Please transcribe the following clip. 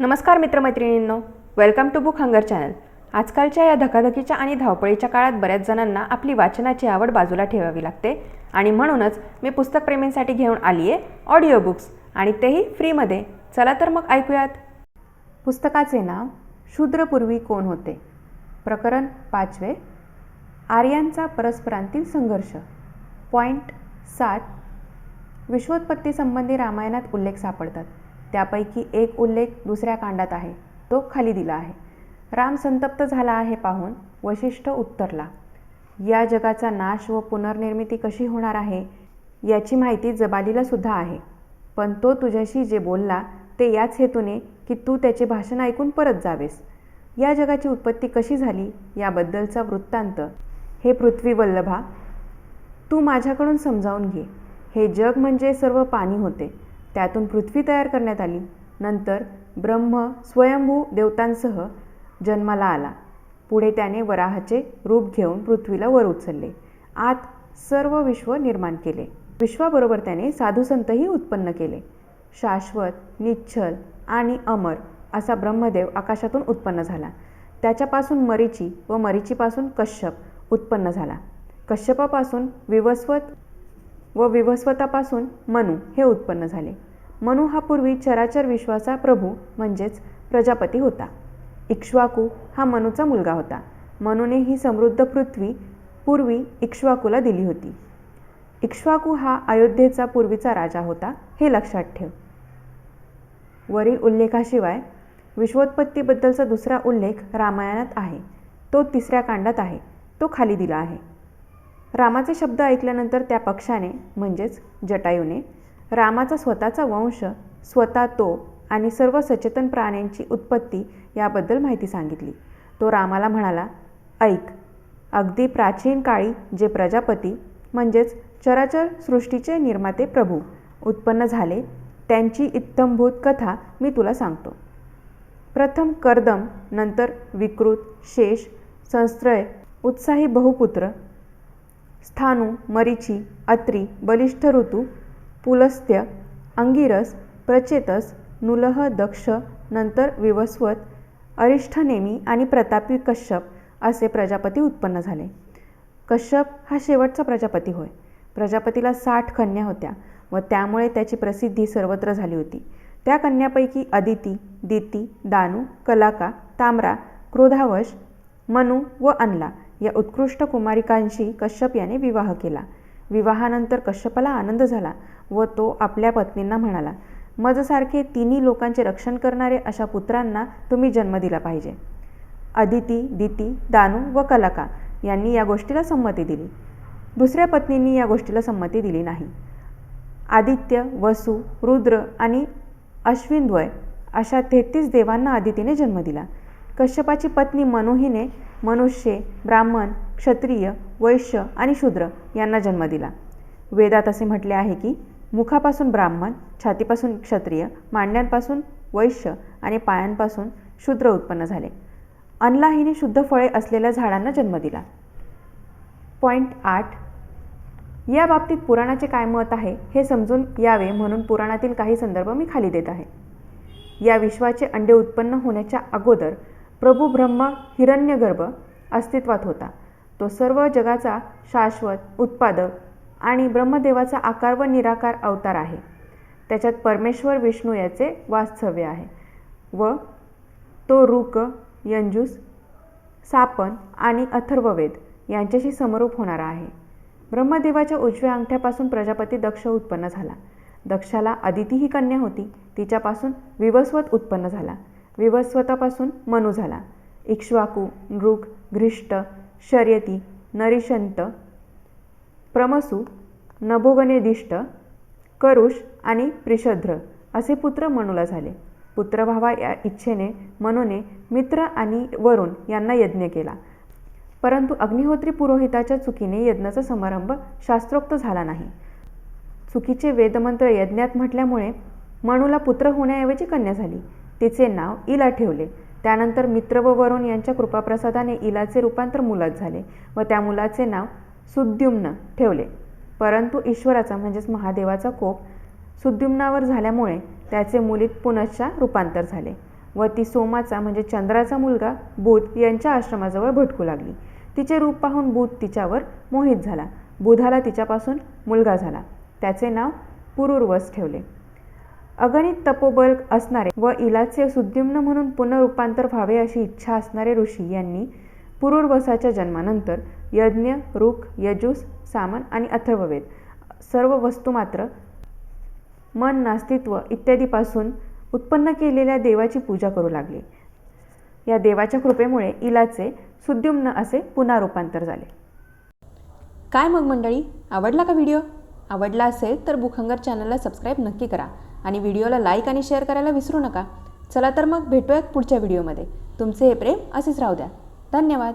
नमस्कार मित्रमैत्रिणींनो welcome to book hunger channel आजकालच्या या धकाधकीच्या आणि धावपळीच्या काळात बऱ्याच जणांना आपली वाचनाची आवड बाजूला ठेवावी लागते आणि म्हणूनच मी पुस्तकप्रेमींसाठी घेऊन आली आहे ऑडिओ बुक्स आणि तेही फ्रीमध्ये चला तर मग ऐकूयात. पुस्तकाचे नाव शूद्रपूर्वी कोण होते? प्रकरण पाचवे आर्यांचा परस्परांतील संघर्ष. पॉईंट सात विश्वोत्पत्तीसंबंधी रामायणात उल्लेख सापडतात. त्यापैकी एक उल्लेख दुसऱ्या कांडात आहे. तो खाली दिला आहे. राम संतप्त झाला आहे पाहून वशिष्ठ उत्तरला या जगाचा नाश व पुनर्निर्मिती कशी होणार आहे याची माहिती जबालीला सुद्धा आहे. पण तो तुझ्याशी जे बोलला ते याच हेतूने की तू त्याचे भाषण ऐकून परत जावेस. या जगाची उत्पत्ती कशी झाली याबद्दलचा वृत्तांत. हे पृथ्वी वल्लभा तू माझ्याकडून समजावून घे. हे जग म्हणजे सर्व पाणी होते. त्यातून पृथ्वी तयार करण्यात आली. नंतर ब्रह्म स्वयंभू देवतांसह जन्माला आला. पुढे त्याने वराहाचे रूप घेऊन पृथ्वीला वर उचलले. आत सर्व विश्व निर्माण केले. विश्वाबरोबर त्याने साधुसंतही उत्पन्न केले. शाश्वत निच्छल आणि अमर असा ब्रह्मदेव आकाशातून उत्पन्न झाला. त्याच्यापासून मरीची व मरीचीपासून कश्यप उत्पन्न झाला. कश्यपापासून विवस्वत व विवस्वतापासून मनु हे उत्पन्न झाले. मनु हा पूर्वी चराचर विश्वाचा प्रभू म्हणजेच प्रजापती होता. इक्ष्वाकू हा मनूचा मुलगा होता. मनूने ही समृद्ध पृथ्वी पूर्वी इक्ष्वाकूला दिली होती. इक्ष्वाकू हा अयोध्येचा पूर्वीचा राजा होता हे लक्षात ठेव. वरील उल्लेखाशिवाय विश्वोत्पत्तीबद्दलचा दुसरा उल्लेख रामायणात आहे. तो तिसऱ्या कांडात आहे. तो खाली दिला आहे. रामाचे शब्द ऐकल्यानंतर त्या पक्षाने म्हणजेच जटायूने रामाचा स्वतःचा वंश स्वतः तो आणि सर्व सचेतन प्राण्यांची उत्पत्ती याबद्दल माहिती सांगितली. तो रामाला म्हणाला ऐक अगदी प्राचीन काळी जे प्रजापती म्हणजेच चराचर सृष्टीचे निर्माते प्रभू उत्पन्न झाले त्यांची इत्थंभूत कथा मी तुला सांगतो. प्रथम कर्दम नंतर विकृत शेष संस्त्रय उत्साही बहुपुत्र स्थाणू मरीची अत्री बलिष्ठ ऋतू पुलस्त्य अंगिरस प्रचेतस नुलह दक्ष नंतर विवस्वत अरिष्ठनेमी आणि प्रतापी कश्यप असे प्रजापती उत्पन्न झाले. कश्यप हा शेवटचा प्रजापती होय. प्रजापतीला साठ कन्या होत्या व त्यामुळे त्याची प्रसिद्धी सर्वत्र झाली होती. त्या कन्यापैकी अदिती दिती दानू कलाका ताम्रा क्रोधावश मनू व अनला या उत्कृष्ट कुमारिकांशी कश्यप याने विवाह केला. विवाहानंतर कश्यपाला आनंद झाला व तो आपल्या पत्नींना म्हणाला मजसारखे तिन्ही लोकांचे रक्षण करणारे अशा पुत्रांना तुम्ही जन्म दिला पाहिजे. अदिती दिती दानू व कलाका यांनी या गोष्टीला संमती दिली. दुसऱ्या पत्नींनी या गोष्टीला संमती दिली नाही. आदित्य वसु रुद्र आणि अश्विनद्वय अशा तेहतीस देवांना आदितीने जन्म दिला. कश्यपाची पत्नी मनुहीने मनुष्य ब्राह्मण क्षत्रिय वैश्य आणि शूद्र यांना जन्म दिला. वेदात असे म्हटले आहे की मुखापासून ब्राह्मण छातीपासून क्षत्रिय मांड्यांपासून वैश्य आणि पायांपासून शूद्र उत्पन्न झाले. अनला हिने शुद्ध फळे असलेल्या झाडांना जन्म दिला. पॉईंट आठ. या बाबतीत पुराणाचे काय मत आहे हे समजून यावे म्हणून पुराणातील काही संदर्भ मी खाली देत आहे. या विश्वाचे अंडे उत्पन्न होण्याच्या अगोदर प्रभू ब्रह्म हिरण्यगर्भ अस्तित्वात होता. तो सर्व जगाचा शाश्वत उत्पादक आणि ब्रह्मदेवाचा आकार व निराकार अवतार आहे. त्याच्यात परमेश्वर विष्णू याचे वास्तव्य आहे व तो रुक यंजूस सापन आणि अथर्ववेद यांच्याशी समरूप होणारा आहे. ब्रह्मदेवाच्या उजव्या अंगठ्यापासून प्रजापती दक्ष उत्पन्न झाला. दक्षाला अदिती ही कन्या होती. तिच्यापासून विवस्वत उत्पन्न झाला. विवस्वतापासून मनु झाला. इक्ष्वाकू नृग घृष्ट शर्यती नरिशंत प्रमसू नभोगनेदिष्ट करुष आणि प्रिषध्र असे पुत्र मनूला झाले. पुत्र व्हावा या इच्छेने मनुने मित्र आणि वरुण यांना यज्ञ केला. परंतु अग्निहोत्री पुरोहिताच्या चुकीने यज्ञाचा समारंभ शास्त्रोक्त झाला नाही. चुकीचे वेदमंत्र यज्ञात म्हटल्यामुळे मनूला पुत्र होण्याऐवजी कन्या झाली. तिचे नाव इला ठेवले. त्यानंतर मित्र व वरुण यांच्या कृपाप्रसादाने इलाचे रूपांतर मुलात झाले व त्या मुलाचे नाव सुद्युम्न ठेवले. परंतु ईश्वराचा म्हणजेच महादेवाचा कोप सुद्युम्नावर झाल्यामुळे त्याचे मुलीत पुनश्चा रूपांतर झाले व ती सोमाचा म्हणजे चंद्राचा मुलगा बुध यांच्या आश्रमाजवळ भटकू लागली. तिचे रूप पाहून बुध तिच्यावर मोहित झाला. बुधाला तिच्यापासून मुलगा झाला. त्याचे नाव पुरुर्वस ठेवले. अगणित तपोबल असणारे व इलाचे सुद्युम्न म्हणून पुनरुपांतर व्हावे अशी इच्छा असणारे ऋषी यांनी पुरुर्वसाच्या जन्मानंतर यज्ञ रुख यजुस सामन आणि अथर्ववेद सर्व वस्तू मात्र मन नास्तित्व इत्यादीपासून उत्पन्न केलेल्या देवाची पूजा करू लागले. या देवाच्या कृपेमुळे इलाचे सुद्युम्न असे पुन्हा रूपांतर झाले. काय मग मंडळी? आवडला का व्हिडिओ? आवडला असेल तर बुखंगर चॅनलला सबस्क्राईब नक्की करा. आणि व्हिडिओला लाईक आणि शेअर करायला विसरू नका. चला तर मग भेटूयात पुढच्या व्हिडिओमध्ये. तुमचे हे प्रेम असेच राहू द्या. धन्यवाद.